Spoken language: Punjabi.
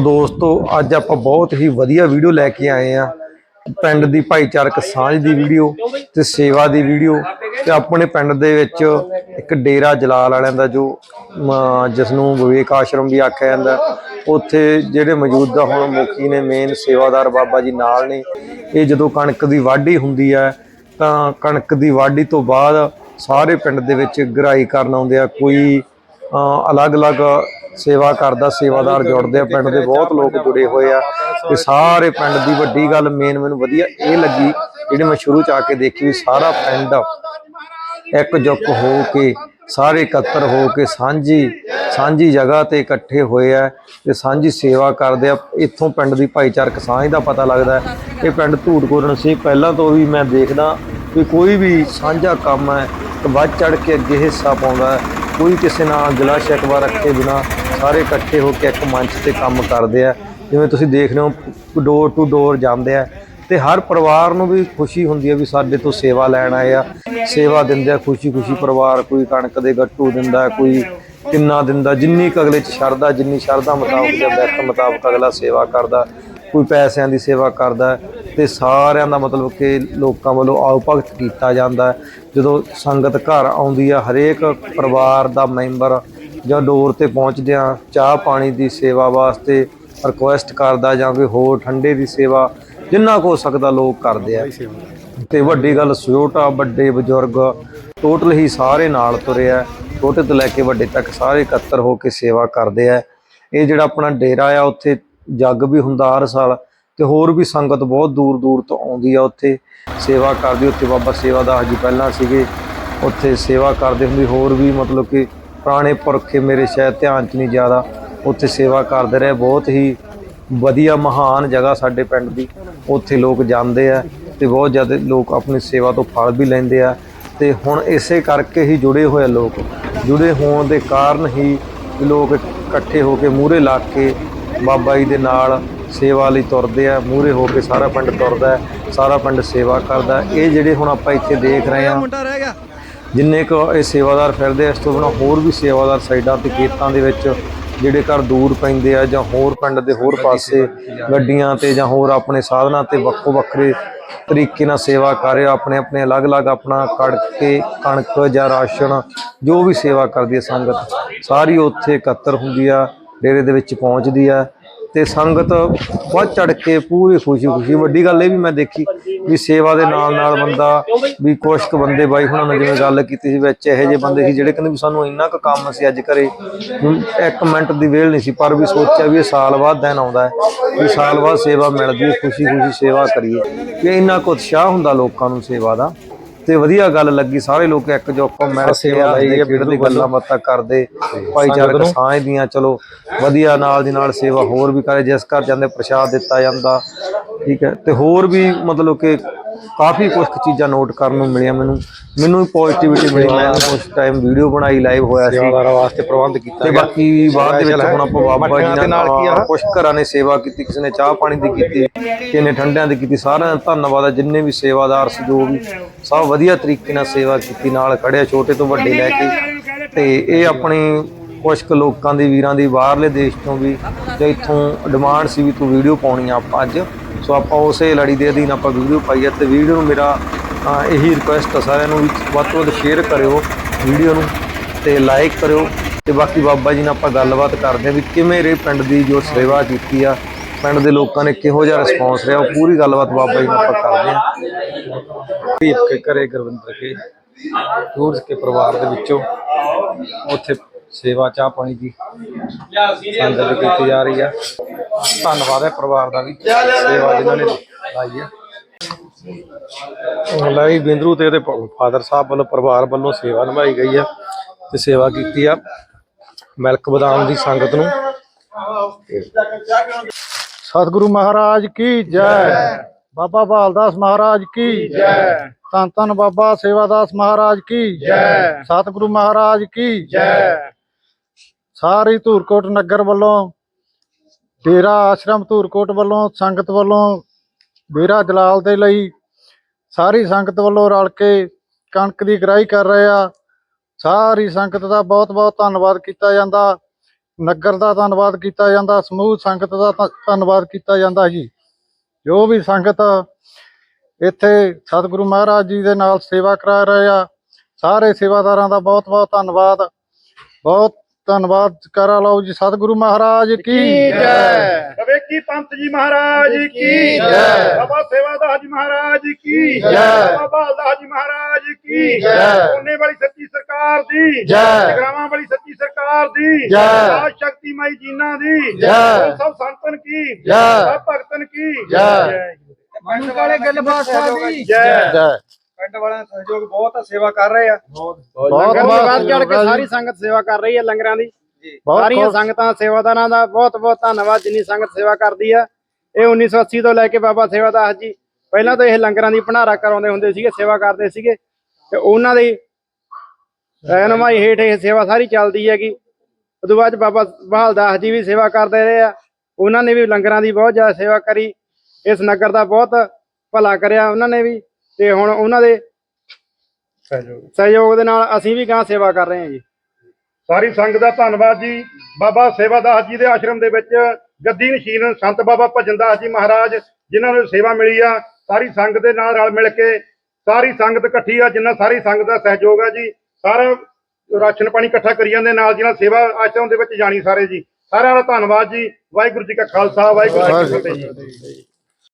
ਦੋਸਤੋ, ਅੱਜ ਆਪਾਂ ਬਹੁਤ ਹੀ ਵਧੀਆ ਵੀਡੀਓ ਲੈ ਕੇ ਆਏ ਆ ਪਿੰਡ ਦੀ ਭਾਈਚਾਰਕ ਸਾਂਝ ਦੀ ਵੀਡੀਓ ਤੇ ਸੇਵਾ ਦੀ ਵੀਡੀਓ ਤੇ ਆਪਣੇ ਪਿੰਡ ਦੇ ਵਿੱਚ ਇੱਕ ਡੇਰਾ ਜਲਾਲ ਵਾਲਿਆਂ ਦਾ ਜੋ ਜਿਸ ਨੂੰ ਵਿਵੇਕ ਆਸ਼ਰਮ ਵੀ ਆਖਿਆ ਜਾਂਦਾ। ਉੱਥੇ ਜਿਹੜੇ ਮੌਜੂਦਾ ਹੁਣ ਮੁਖੀ ਨੇ ਮੇਨ ਸੇਵਾਦਾਰ ਬਾਬਾ ਜੀ ਨਾਲ ਨੇ। ਇਹ ਜਦੋਂ ਕਣਕ ਦੀ ਵਾਢੀ ਹੁੰਦੀ ਹੈ ਤਾਂ ਕਣਕ ਦੀ ਵਾਢੀ ਤੋਂ ਬਾਅਦ ਸਾਰੇ ਪਿੰਡ ਦੇ ਵਿੱਚ ਗਰਾਈ ਕਰਨ ਆਉਂਦੇ ਆ। ਕੋਈ ਅਲੱਗ-ਅਲੱਗ ਸੇਵਾ ਕਰਦਾ ਸੇਵਾਦਾਰ ਜੁੜਦੇ ਆ ਪਿੰਡ ਦੇ ਬਹੁਤ ਲੋਕ ਜੁੜੇ ਹੋਏ ਆ ਤੇ ਸਾਰੇ ਪਿੰਡ ਦੀ ਵੱਡੀ ਗੱਲ ਮੇਨ ਮੈਨੂੰ ਵਧੀਆ ਇਹ ਲੱਗੀ ਜਿਹੜੀ ਮੈਂ ਸ਼ੁਰੂ ਚ ਆ ਕੇ ਦੇਖੀ ਵੀ ਸਾਰਾ ਪਿੰਡ ਇੱਕ ਜੁੱਕ ਹੋ ਕੇ ਸਾਰੇ ਇਕੱਤਰ ਹੋ ਕੇ ਸਾਂਝੀ ਸਾਂਝੀ ਜਗ੍ਹਾ ਤੇ ਇਕੱਠੇ ਹੋਏ ਆ ਤੇ ਸਾਂਝੀ ਸੇਵਾ ਕਰਦੇ ਆ ਇੱਥੋਂ ਪਿੰਡ ਦੀ ਭਾਈਚਾਰਕ ਸਾਂਝ ਦਾ ਪਤਾ ਲੱਗਦਾ। ਇਹ ਪਿੰਡ ਧੂੜਕੋਟਨ ਸੀ ਪਹਿਲਾਂ ਤੋਂ ਵੀ ਮੈਂ ਦੇਖਦਾ ਵੀ ਕੋਈ ਵੀ ਸਾਂਝਾ ਕੰਮ ਹੈ ਤਾਂ ਵੱਧ ਚੜ ਕੇ ਅੱਗੇ ਹਿੱਸਾ ਪਾਉਂਦਾ। ਕੋਈ ਕਿਸੇ ਨਾਲ ਗਿਲਾ ਸ਼ਿਕਵਾ ਰੱਖੇ ਬਿਨਾ ਸਾਰੇ ਇਕੱਠੇ ਹੋ ਕੇ ਇੱਕ ਮੰਚ ਤੇ ਕੰਮ ਕਰਦੇ ਆ। ਜਿਵੇਂ ਤੁਸੀਂ ਦੇਖ ਰਹੇ ਹੋ ਡੋਰ ਟੂ ਡੋਰ ਜਾਂਦੇ ਆ ਤੇ ਹਰ ਪਰਿਵਾਰ ਨੂੰ ਵੀ ਖੁਸ਼ੀ ਹੁੰਦੀ ਹੈ ਵੀ ਸਾਡੇ ਤੋਂ ਸੇਵਾ ਲੈਣ ਆਏ ਆ। ਸੇਵਾ ਦਿੰਦੇ ਆ ਖੁਸ਼ੀ ਖੁਸ਼ੀ ਪਰਿਵਾਰ, ਕੋਈ ਕਣਕ ਦੇ ਗੱਟੂ ਦਿੰਦਾ, ਕੋਈ ਕਿੰਨਾ ਦਿੰਦਾ, ਜਿੰਨੀ ਕੁ ਅਗਲੇ ਚ ਸ਼ਰਧਾ, ਜਿੰਨੀ ਸ਼ਰਧਾ ਮੁਤਾਬਕ ਜਾਂ ਬਿਰਤ ਮੁਤਾਬਕ ਅਗਲਾ ਸੇਵਾ ਕਰਦਾ, ਕੋਈ ਪੈਸਿਆਂ ਦੀ ਸੇਵਾ ਕਰਦਾ ਹੈ ਤੇ ਸਾਰਿਆਂ ਦਾ ਮਤਲਬ ਕਿ ਲੋਕਾਂ ਵੱਲੋਂ ਆਓ ਭਗਤ ਕੀਤਾ ਜਾਂਦਾ। ਜਦੋਂ ਸੰਗਤ ਘਰ ਆਉਂਦੀ ਆ, ਹਰੇਕ ਪਰਿਵਾਰ ਦਾ ਮੈਂਬਰ ਜਾਂ ਡੋਰ ਤੇ ਪਹੁੰਚਦਿਆਂ ਚਾਹ ਪਾਣੀ ਦੀ ਸੇਵਾ ਵਾਸਤੇ ਰਿਕੁਐਸਟ ਕਰਦਾ ਜਾਂ ਕੋਈ ਹੋਰ ਠੰਡੇ ਦੀ ਸੇਵਾ ਜਿੰਨਾ ਕੁ ਸਕਦਾ ਲੋਕ ਕਰਦੇ ਆ। ਤੇ ਵੱਡੀ ਗੱਲ ਛੋਟਾ ਵੱਡੇ ਬਜ਼ੁਰਗ ਟੋਟਲ ਹੀ ਸਾਰੇ ਨਾਲ ਤੁਰੇ ਆ। ਛੋਟੇ ਤੋਂ ਲੈ ਕੇ ਵੱਡੇ ਤੱਕ ਸਾਰੇ ਇਕੱਤਰ ਹੋ ਕੇ ਸੇਵਾ ਕਰਦੇ ਆ। ਇਹ ਜਿਹੜਾ ਆਪਣਾ ਡੇਰਾ ਆ ਉੱਥੇ ਜੱਗ ਵੀ ਹੁੰਦਾ ਹਰ ਸਾਲ ਤੇ ਹੋਰ ਵੀ ਸੰਗਤ ਬਹੁਤ ਦੂਰ ਦੂਰ ਤੋਂ ਆਉਂਦੀ ਆ ਉੱਥੇ। ਸੇਵਾ ਕਰਦੀ ਉੱਥੇ ਬਾਬਾ ਸੇਵਾਦਾਸ ਜੀ ਪਹਿਲਾਂ ਸੀਗੇ। ਉੱਥੇ ਸੇਵਾ ਕਰਦੇ ਹੁੰਦੇ ਹੋਰ ਵੀ ਮਤਲਬ ਕਿ ਪੁਰਾਣੇ ਪੁਰਖੇ ਮੇਰੇ ਸ਼ਾਇਦ ਧਿਆਨ 'ਚ ਨਹੀਂ ਜ਼ਿਆਦਾ। ਉੱਥੇ ਸੇਵਾ ਕਰਦੇ ਰਹੇ, ਬਹੁਤ ਹੀ ਵਧੀਆ ਮਹਾਨ ਜਗ੍ਹਾ ਸਾਡੇ ਪਿੰਡ ਦੀ। ਉੱਥੇ ਲੋਕ ਜਾਂਦੇ ਆ ਤੇ ਬਹੁਤ ਜ਼ਿਆਦਾ ਲੋਕ ਆਪਣੀ ਸੇਵਾ ਤੋਂ ਫਲ ਵੀ ਲੈਂਦੇ ਆ। ਤੇ ਹੁਣ ਇਸੇ ਕਰਕੇ ਹੀ ਜੁੜੇ ਹੋਏ ਆ ਲੋਕ। ਜੁੜੇ ਹੋਣ ਦੇ ਕਾਰਨ ਹੀ ਲੋਕ ਇਕੱਠੇ ਹੋ ਕੇ ਮੂਹਰੇ ਲਾ ਕੇ ਬਾਬਾ ਜੀ ਦੇ ਨਾਲ ਸੇਵਾ ਲਈ ਤੁਰਦੇ ਆ। ਮੂਹਰੇ ਹੋ ਕੇ ਸਾਰਾ ਪਿੰਡ ਤੁਰਦਾ ਸਾਰਾ ਪਿੰਡ ਸੇਵਾ ਕਰਦਾ ਇਹ ਜਿਹੜੇ ਹੁਣ ਆਪਾਂ ਇੱਥੇ ਦੇਖ ਰਹੇ ਆ ਜਿੰਨੇ ਕੁ ਇਹ ਸੇਵਾਦਾਰ ਫਿਰਦੇ ਆ, ਇਸ ਤੋਂ ਬਿਨਾਂ ਹੋਰ ਵੀ ਸੇਵਾਦਾਰ ਸਾਈਡਾਂ ਤੇ ਖੇਤਾਂ ਦੇ ਵਿੱਚ ਜਿਹੜੇ ਘਰ ਦੂਰ ਪੈਂਦੇ ਆ ਜਾਂ ਹੋਰ ਪਿੰਡ ਦੇ ਹੋਰ ਪਾਸੇ ਗੱਡੀਆਂ ਤੇ ਜਾਂ ਹੋਰ ਆਪਣੇ ਸਾਧਨਾਂ ਤੇ ਵੱਖੋ ਵੱਖਰੇ ਤਰੀਕੇ ਨਾਲ ਸੇਵਾ ਕਰ ਰਹੇ ਆਪਣੇ ਆਪਣੇ ਅਲੱਗ-ਅਲੱਗ ਆਪਣਾ ਕੜਕੇ ਕਣਕ ਜਾਂ ਰਾਸ਼ਨ ਜੋ ਵੀ ਸੇਵਾ ਕਰਦੀ ਹੈ ਸੰਗਤ ਸਾਰੀ ਉੱਥੇ ਇਕੱਤਰ ਹੁੰਦੀ ਆ ਡੇਰੇ ਦੇ ਵਿੱਚ ਪਹੁੰਚਦੀ ਆ। ਤੇ ਸੰਗਤ ਵੱਧ ਚੜ ਕੇ ਪੂਰੀ ਖੁਸ਼ੀ ਖੁਸ਼ੀ। ਵੱਡੀ ਗੱਲ ਇਹ ਵੀ ਮੈਂ ਦੇਖੀ ਵੀ ਸੇਵਾ ਦੇ ਨਾਲ ਨਾਲ ਬੰਦਾ ਵੀ ਕੁਛ ਕੁ ਬੰਦੇ ਬਾਈ ਹੁਣਾਂ ਨੇ ਜਿਵੇਂ ਗੱਲ ਕੀਤੀ ਸੀ ਵਿੱਚ, ਇਹੋ ਜਿਹੇ ਬੰਦੇ ਸੀ ਜਿਹੜੇ ਕਹਿੰਦੇ ਵੀ ਸਾਨੂੰ ਇੰਨਾ ਕੁ ਕੰਮ ਸੀ ਅੱਜ ਘਰੇ। ਇੱਕ ਮਿੰਟ ਦੀ ਵੇਲ ਨਹੀਂ ਸੀ, ਪਰ ਵੀ ਸੋਚਿਆ ਵੀ ਇਹ ਸਾਲ ਬਾਅਦ ਦਿਨ ਆਉਂਦਾ ਹੈ ਵੀ ਸਾਲ ਬਾਅਦ ਸੇਵਾ ਮਿਲਦੀ ਹੈ, ਖੁਸ਼ੀ ਖੁਸ਼ੀ ਸੇਵਾ ਕਰੀਏ। ਕਿ ਇੰਨਾ ਕੁ ਉਤਸ਼ਾਹ ਹੁੰਦਾ ਲੋਕਾਂ ਨੂੰ ਸੇਵਾ ਦਾ। ਤੇ ਵਧੀਆ ਗੱਲ ਲੱਗੀ ਸਾਰੇ ਲੋਕ ਇੱਕ ਜੁੱਟ ਮਿਲ ਸੇਵਾ ਲਈ ਖੇਡਦੇ ਗੱਲਾਂ ਬਾਤਾਂ ਕਰਦੇ ਭਾਈਚਾਰਕ ਸਾਂਝ ਦੀਆਂ ਚਲੋ ਵਧੀਆ ਨਾਲ ਦੀ ਨਾਲ ਸੇਵਾ ਹੋਰ ਵੀ ਕਰੇ ਜਿਸ ਘਰ ਜਾਂਦੇ ਪ੍ਰਸ਼ਾਦ ਦਿੱਤਾ ਜਾਂਦਾ ਠੀਕ ਹੈ ਤੇ ਹੋਰ ਵੀ ਮਤਲਬ ਕਿ ਕਾਫੀ ਕੁਝ ਚੀਜ਼ਾਂ ਨੋਟ ਕਰਨ ਨੂੰ ਮਿਲੀਆਂ ਮੈਨੂੰ। ਮੈਨੂੰ ਵੀ ਪੋਜ਼ਿਟਿਵਿਟੀ ਮਿਲੀ। ਮੈਂ ਉਸ ਟਾਈਮ ਵੀਡੀਓ ਬਣਾਈ ਲਾਈਵ ਹੋਇਆ ਸੀ। ਸੇਵਾਦਾਰਾਂ ਵਾਸਤੇ ਪ੍ਰਬੰਧ ਕੀਤਾ ਤੇ ਬਾਕੀ ਬਾਅਦ ਦੇ ਵਿੱਚ ਹੁਣ ਆਪਾਂ ਬਾਬਾ ਜੀ ਨਾਲ ਕੁਝ ਘਰਾਂ ਨੇ ਸੇਵਾ ਕੀਤੀ ਕਿਸੇ ਨੇ ਚਾਹ ਪਾਣੀ ਦੀ ਕੀਤੀ ਕਿਸੇ ਨੇ ਠੰਡਿਆਂ ਦੀ ਕੀਤੀ। ਸਾਰਿਆਂ ਦਾ ਧੰਨਵਾਦ ਹੈ ਜਿੰਨੇ ਵੀ ਸੇਵਾਦਾਰ ਸੀ ਜੋ ਵੀ ਸਭ ਵਧੀਆ ਤਰੀਕੇ ਨਾਲ ਸੇਵਾ ਕੀਤੀ ਨਾਲ ਖੜਿਆ ਛੋਟੇ ਤੋਂ ਵੱਡੇ ਲੈ ਕੇ। ਤੇ ਇਹ ਆਪਣੀ ਕੁਝ ਕੁ ਲੋਕਾਂ ਦੀ ਵੀਰਾਂ ਦੀ ਬਾਹਰਲੇ ਦੇਸ਼ ਤੋਂ ਵੀ ਤੇ ਇੱਥੋਂ ਡਿਮਾਂਡ ਸੀ ਵੀ ਤੂੰ ਵੀਡੀਓ ਪਾਉਣੀ ਆ ਆਪਾਂ ਅੱਜ। ਸੋ ਆਪਾਂ ਉਸੇ ਲੜੀ ਦੇ ਅਧੀਨ ਆਪਾਂ ਵੀਡੀਓ ਪਾਈ ਹੈ ਤੇ ਵੀਡੀਓ ਨੂੰ ਮੇਰਾ ਇਹੀ ਰਿਕੁਐਸਟ ਹੈ ਸਾਰਿਆਂ ਨੂੰ ਵੀ ਵੱਧ ਤੋਂ ਵੱਧ ਸ਼ੇਅਰ ਕਰਿਓ ਵੀਡੀਓ ਨੂੰ ਤੇ ਲਾਈਕ ਕਰਿਓ ਤੇ ਬਾਕੀ ਬਾਬਾ ਜੀ ਨਾਲ ਆਪਾਂ ਗੱਲਬਾਤ ਕਰਦੇ ਹਾਂ ਵੀ ਕਿਵੇਂ ਰੇ ਪਿੰਡ ਦੀ ਜੋ ਸੇਵਾ ਕੀਤੀ ਆ, ਪਿੰਡ ਦੇ ਲੋਕਾਂ ਨੇ ਕਿਹੋ ਜਿਹਾ ਰਿਸਪੌਂਸ ਰਿਹਾ, ਉਹ ਪੂਰੀ ਗੱਲਬਾਤ ਬਾਬਾ ਜੀ ਨਾਲ ਆਪਾਂ ਕਰਦੇ ਹਾਂ। ਭੀਪ ਕੇ ਘਰੇ ਗੁਰਵਿੰਦਰ ਕੇ ਟੂਰਸ ਕੇ ਪਰਿਵਾਰ ਦੇ ਵਿੱਚੋਂ ਉੱਥੇ ਸੇਵਾ ਚਾਹ ਪਾਣੀ ਦੀ ਸੰਗਤ ਕੀਤੀ ਜਾ ਰਹੀ ਆ। ਧੰਨਵਾਦ ਹੈ ਪਰਿਵਾਰ ਦਾ ਵੀ। ਸੇਵਾ ਜਿਨ੍ਹਾਂ ਨੇ ਲਾਈ ਹੈ। ਲਾਈ ਬਿੰਦਰੂ ਤੇ ਉਹਦੇ ਫਾਦਰ ਸਾਹਿਬ ਵੱਲੋਂ, ਪਰਿਵਾਰ ਵੱਲੋਂ ਸੇਵਾ ਨਿਭਾਈ ਗਈ ਆ ਤੇ ਸੇਵਾ ਕੀਤੀ ਆ ਮਿਲਕ ਬਦਾਮ ਦੀ ਸੰਗਤ ਨੂੰ। ਸਤਿਗੁਰੂ ਮਹਾਰਾਜ ਕੀ ਜੈ। ਬਾਬਾ ਬਾਲਦਾਸ ਮਹਾਰਾਜ ਕੀ ਜੈ। ਧੰਨ ਧੰਨ ਬਾਬਾ ਸੇਵਾਦਾਸ ਮਹਾਰਾਜ ਕੀ ਜੈ। ਸਤਿਗੁਰੂ ਮਹਾਰਾਜ ਕੀ ਜੈ। ਸਾਰੀ ਧੂਰਕੋਟ ਨਗਰ ਵੱਲੋਂ ਡੇਰਾ ਆਸ਼ਰਮ ਧੂਰਕੋਟ ਵੱਲੋਂ, ਸੰਗਤ ਵੱਲੋਂ, ਡੇਰਾ ਜਲਾਲ ਦੇ ਲਈ ਸਾਰੀ ਸੰਗਤ ਵੱਲੋਂ ਰਲ ਕੇ ਕਣਕ ਦੀ ਗਰਾਈ ਕਰ ਰਹੇ ਆ। ਸਾਰੀ ਸੰਗਤ ਦਾ ਬਹੁਤ ਬਹੁਤ ਧੰਨਵਾਦ ਕੀਤਾ ਜਾਂਦਾ। ਨਗਰ ਦਾ ਧੰਨਵਾਦ ਕੀਤਾ ਜਾਂਦਾ, ਸਮੂਹ ਸੰਗਤ ਦਾ ਧੰਨਵਾਦ ਕੀਤਾ ਜਾਂਦਾ ਜੀ। ਜੋ ਵੀ ਸੰਗਤ ਇੱਥੇ ਸਤਿਗੁਰੂ ਮਹਾਰਾਜ ਜੀ ਦੇ ਨਾਲ ਸੇਵਾ ਕਰਾ ਰਹੇ ਆ, ਸਾਰੇ ਸੇਵਾਦਾਰਾਂ ਦਾ ਬਹੁਤ ਬਹੁਤ ਧੰਨਵਾਦ। ਬਹੁਤ ਧੰਨਵਾਦ ਕਰਾ ਲਓ ਜੀ ਸਤਿਗੁਰੂ ਮਹਾਰਾਜ ਕੀ ਜੈ ਕਵੇਕੀ ਪੰਤ ਜੀ ਮਹਾਰਾਜ ਕੀ ਜੈ। ਬਾਬਾ ਸੇਵਾਦਾਸ ਜੀ ਮਹਾਰਾਜ ਕੀ ਜੈ। ਬਾਬਾ ਬਾਲਦਾਸ ਜੀ ਮਹਾਰਾਜ ਕੀ ਜੈ। ਉਹਨੇ ਵਾਲੀ ਸੱਚੀ ਸਰਕਾਰ ਦੀ ਜੈ। ਜਗਰਾਵਾਂ ਵਾਲੀ ਸੱਚੀ ਸਰਕਾਰ ਦੀ ਜੈ। ਰਾਜ ਸ਼ਕਤੀ ਮਾਈ ਜੀਨਾ ਦੀ ਜੈ। ਸਭ ਸੰਤਨ ਕੀ ਜੈ। ਸਭ ਭਗਤਨ ਕੀ ਜੈ। ਪਿੰਡ ਵਾਲੇ ਗੱਲਬਾਤ ਸਾਡੀ ਜੈ ਜੈ ਪਿੰਡ ਵਾਲਿਆਂ ਦਾ ਸਹਿਯੋਗ ਬਹੁਤ ਆ ਸੇਵਾ ਕਰ ਰਹੇ ਆ। ਬਹੁਤ। ਬਹੁਤ ਚੜ ਕੇ ਸਾਰੀ ਸੰਗਤ ਸੇਵਾ ਕਰ ਰਹੀ ਹੈ ਲੰਗਰਾਂ ਦੀ। ਸਾਰੀਆਂ ਸੰਗਤਾਂ ਸੇਵਾਦਾਰਾਂ ਦਾ ਬਹੁਤ ਬਹੁਤ ਧੰਨਵਾਦ ਜਿੰਨੀ ਸੰਗਤ ਸੇਵਾ ਕਰਦੀ ਆ। ਇਹ 1980 ਤੋਂ ਲੈ ਕੇ ਬਾਬਾ ਸੇਵਾਦਾਸ ਜੀ ਪਹਿਲਾਂ ਤਾਂ ਇਹ ਲੰਗਰਾਂ ਦੀ ਭੰਡਾਰਾ ਕਰਾਉਂਦੇ ਹੁੰਦੇ ਸੀਗੇ ਸੇਵਾ ਕਰਦੇ ਸੀਗੇ। ਤੇ ਉਹਨਾਂ ਦੀ ਰਹਿਨਮਾਈ ਹੇਠ ਇਹ ਸੇਵਾ ਸਾਰੀ ਚੱਲਦੀ ਹੈਗੀ। ਉਦੋਂ ਬਾਅਦ 'ਚ ਬਾਬਾ ਬਹਾਲਦਾਸ ਜੀ ਵੀ ਸੇਵਾ ਕਰਦੇ ਰਹੇ ਆ। ਉਹਨਾਂ ਨੇ ਵੀ ਲੰਗਰਾਂ ਦੀ ਬਹੁਤ ਜ਼ਿਆਦਾ ਸੇਵਾ ਕਰੀ। ਇਸ ਨਗਰ ਦਾ ਬਹੁਤ ਭਲਾ ਕਰਿਆ ਉਹਨਾਂ ਨੇ ਵੀ। ਤੇ ਹੁਣ ਉਹਨਾਂ ਦੇ ਸਹਿਯੋਗ। ਦੇ ਨਾਲ ਅਸੀਂ ਵੀ ਗਾਂ ਸੇਵਾ ਕਰ ਰਹੇ ਹਾਂ ਜੀ। ਸਾਰੀ ਸੰਗਤ ਦਾ ਧੰਨਵਾਦ ਜੀ। ਬਾਬਾ ਸੇਵਾਦਾਸ ਜੀ ਦੇ ਆਸ਼ਰਮ ਦੇ ਵਿੱਚ ਗੱਦੀ ਨਸ਼ੀਨ ਸੰਤ ਬਾਬਾ ਭਜਨਦਾਸ ਜੀ ਮਹਾਰਾਜ ਜਿਨ੍ਹਾਂ ਨੂੰ ਸੇਵਾ ਮਿਲੀ ਆ ਸਾਰੀ ਸੰਗਤ ਦੇ ਨਾਲ ਰਲ ਮਿਲ ਕੇ ਸਾਰੀ ਸੰਗਤ ਇਕੱਠੀ ਆ ਜਿੰਨਾ ਸਾਰੀ ਸੰਗਤ ਦਾ ਸਹਿਯੋਗ ਆ ਜੀ। ਸਾਰਾ ਰਾਸ਼ਨ ਪਾਣੀ ਇਕੱਠਾ ਕਰੀ ਜਾਂਦੇ ਨਾਲ ਜਿਹਨਾਂ ਸੇਵਾ ਆਸ਼ਰਮ ਦੇ ਵਿੱਚ ਜਾਣੀ ਸਾਰੇ ਜੀ। ਸਾਰਿਆਂ ਦਾ ਧੰਨਵਾਦ ਜੀ। ਵਾਹਿਗੁਰੂ ਜੀ ਕਾ ਖਾਲਸਾ ਵਾਹਿਗੁਰੂ ਜੀ ਕੀ ਫਤਿਹ ਜੀ।